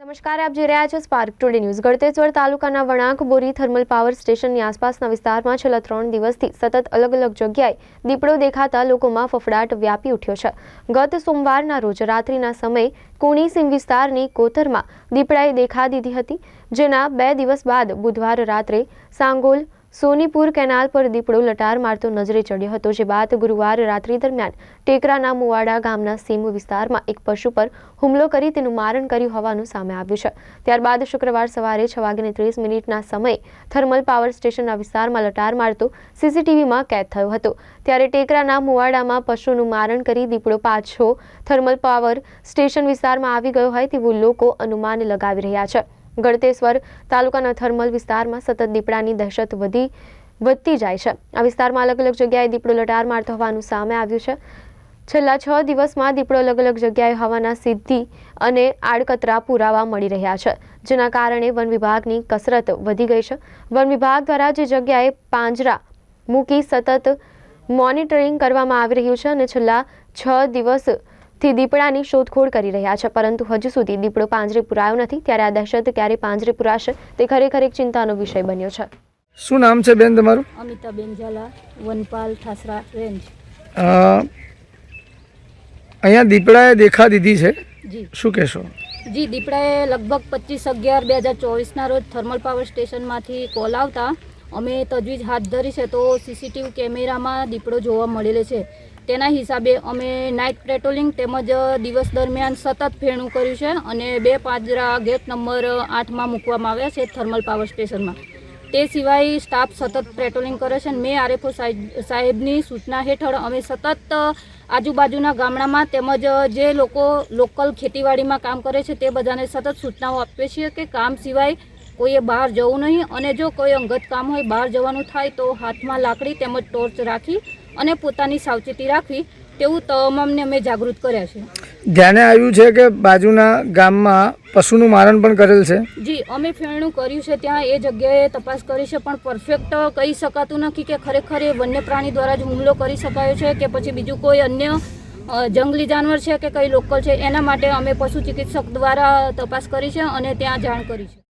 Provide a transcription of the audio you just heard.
નમસ્કાર, આપ જોઈ રહ્યા છો સ્પાર્ક ટુડે ન્યૂઝ ગળતેશ્વર તાલુકાના વણાક બોરી થર્મલ પાવર સ્ટેશનની આસપાસના વિસ્તારમાં છેલ્લા ત્રણ દિવસથી સતત અલગ અલગ જગ્યાએ દીપડો દેખાતા લોકોમાં ફફડાટ વ્યાપી ઉઠ્યો છે. ગત સોમવારના રોજ રાત્રિના સમયે કુણીસિંહ વિસ્તારની કોતરમાં દીપડાએ દેખા દીધી હતી, જેના બે દિવસ બાદ બુધવાર રાત્રે સાંગોલ સોનીપુર કેનાલ પર દીપડો લટાર મારતો નજરે ચડ્યો હતો, જે બાદ ગુરુવાર રાત્રિ દરમિયાન ટેકરાના મુવાડા ગામના સીમ વિસ્તારમાં એક પશુ પર હુમલો કરી તેનું મારણ કર્યું હોવાનું સામે આવ્યું છે. ત્યારબાદ શુક્રવાર સવારે છ વાગીને ત્રીસ મિનિટના સમયે થર્મલ પાવર સ્ટેશનના વિસ્તારમાં લટાર મારતો સીસીટીવીમાં કેદ થયો હતો. ત્યારે ટેકરાના મુવાડામાં પશુનું મારણ કરી દીપડો પાછો થર્મલ પાવર સ્ટેશન વિસ્તારમાં આવી ગયો હોય તેવું લોકો અનુમાન લગાવી રહ્યા છે. ગળતેશ્વર તાલુકાના થર્મલ વિસ્તારમાં સતત દીપડાની દહેશત વધી, વધતી જાય છે. આ વિસ્તારમાં અલગ અલગ જગ્યાએ દીપડો લટાર મારતો હોવાનું સામે આવ્યું છે. છેલ્લા છ દિવસમાં દીપડો અલગ અલગ જગ્યાએ હવાના સિદ્ધિ અને આડકતરા પુરાવા મળી રહ્યા છે, જેના કારણે વન વિભાગની કસરત વધી ગઈ છે. વન વિભાગ દ્વારા જે જગ્યાએ પાંજરા મૂકી સતત મોનિટરિંગ કરવામાં આવી રહ્યું છે અને છેલ્લા છ દિવસથી દીપડાની શોધખોળ કરી રહ્યા છે. પરંતુ હજુ સુધી દીપડો પાંજરે પુરાયો નથી. ત્યારે આ દહેશત ક્યારે પાંજરે પુરાશે તે ખરેખર એક ચિંતાનો વિષય બન્યો છે. શું નામ છે બેન તમારું? અમિતાબેન ઝાલા વનપાલ ઠાસરા રેન્જ. અહીંયા દીપડાએ દેખા દીધી છે. જી. શું કહેશો? જી દીપડાએ લગભગ પચીસ અગિયાર બે હજાર ચોવીસના રોજ થર્મલ પાવર સ્ટેશનમાંથી કોલ આવતા અમે તજવીજ હાથ ધરી છે તો સીસીટીવી કેમેરામાં દીપડો જોવા મળેલો છે. તેના હિસાબે અમે નાઇટ પેટ્રોલિંગ તેમજ દિવસ દરમિયાન સતત ફેણું કર્યું છે અને બે પાંજરા ગેટ નંબર આઠમાં મૂકવામાં આવ્યા છે થર્મલ પાવર સ્ટેશનમાં. તે સિવાય સ્ટાફ સતત પેટ્રોલિંગ કરે છે અને મેં આરએફઓ સાહેબ, સાહેબની સૂચના હેઠળ અમે સતત આજુબાજુના ગામડામાં તેમજ જે લોકો લોકલ ખેતીવાડીમાં કામ કરે છે તે બધાને સતત સૂચનાઓ આપીએ છીએ કે કામ સિવાય કોઈએ બહાર જવું નહીં અને જો કોઈ અંગત કામ હોય બહાર જવાનું થાય તો હાથમાં લાકડી તેમજ ટોર્ચ રાખી અને પોતાની સાવચેતી રાખવી તેવું તમામને અમે જાગૃત કર્યા છે. ધ્યાને આવ્યું છે કે બાજુના ગામમાં પશુનું મારણ પણ કરેલ છે? જી અમે ફેરણું કર્યું છે ત્યાં એ જગ્યાએ તપાસ કરી છે પણ પરફેક્ટ કહી શકાતું નથી કે ખરેખર એ વન્ય પ્રાણી દ્વારા જ હુમલો કરી શકાયો છે કે પછી બીજું કોઈ અન્ય જંગલી જાનવર છે કે કઈ લોકલ છે એના માટે અમે પશુ ચિકિત્સક દ્વારા તપાસ કરી છે અને ત્યાં જાણ કરી છે.